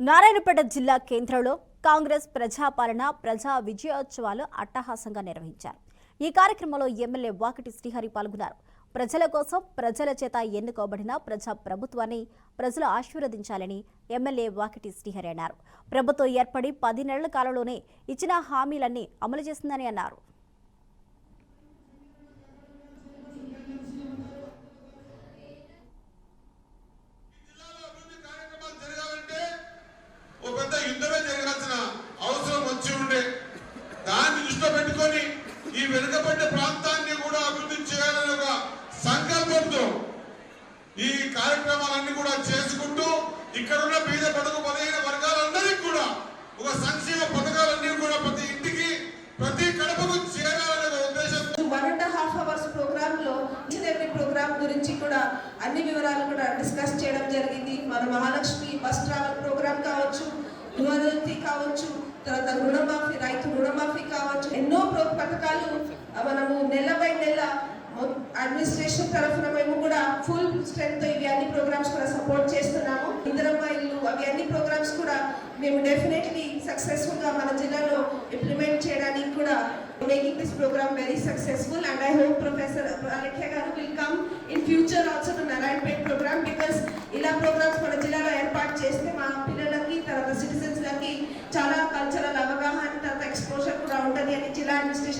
నారాయణపేట జిల్లా కేంద్రంలో కాంగ్రెస్ ప్రజాపాలన ప్రజా విజయోత్సవాలు అట్టహాసంగా నిర్వహించారు. ఈ కార్యక్రమంలో ఎమ్మెల్యే వాకిటి శ్రీహరి పాల్గొన్నారు. ప్రజల కోసం ప్రజల చేత ఎన్నుకోబడిన ప్రజా ప్రభుత్వాన్ని ప్రజలు ఆశీర్వదించాలని ఎమ్మెల్యే వాకిటి శ్రీహరి అన్నారు. ప్రభుత్వం ఏర్పడి పది నెలల కాలంలోనే ఇచ్చిన హామీలన్నీ అమలు చేసిందని అన్నారు. దృష్టిలో పెట్టుకొని ఈ వెనుకబడ్డ ప్రాంతాన్ని కూడా అభివృద్ధి చేయాలనే ఒక సంకల్పంతో ఈ కార్యక్రమాలన్నీ కూడా చేసుకుంటూ ఇక్కడ ఉన్న బీద పడుగు పదిహేను వర్గాలందరికీ కూడా ఒక సంక్షేమ పథకాలన్నీ కూడా ప్రతి ఇంటికి ప్రతి కడపకు చేరాలనే ఉద్దేశం వన్ అండ్ హాఫ్ అవర్స్ ప్రోగ్రామ్లో ప్రోగ్రామ్ గురించి కూడా అన్ని వివరాలు కూడా డిస్కస్ చేయడం జరిగింది. మన మహాలక్ష్మి బస్ ట్రావెల్ ప్రోగ్రామ్ కావచ్చు కావచ్చు తర్వాత రుణమాఫీ రైతు రుణమాఫీ కావచ్చు ఎన్నో ప్రో- పథకాలు మనము నెల బై నెల అడ్మినిస్ట్రేషన్ తరఫున మేము కూడా ఫుల్ స్ట్రెంత్ ఇవి అన్ని ప్రోగ్రామ్స్ కూడా సపోర్ట్ చేస్తున్నాము. ఇందిరమ్మ ఇల్లు అవి అన్ని ప్రోగ్రామ్స్ కూడా మేము డెఫినెట్లీ సక్సెస్ఫుల్గా మన జిల్లాలో ఇంప్లిమెంట్ చేయడానికి కూడా making this program very successful and I hope professor Alekhya garu will come in future also ജില്ലാ അഡ്മിനിസ്ട്രേഷൻ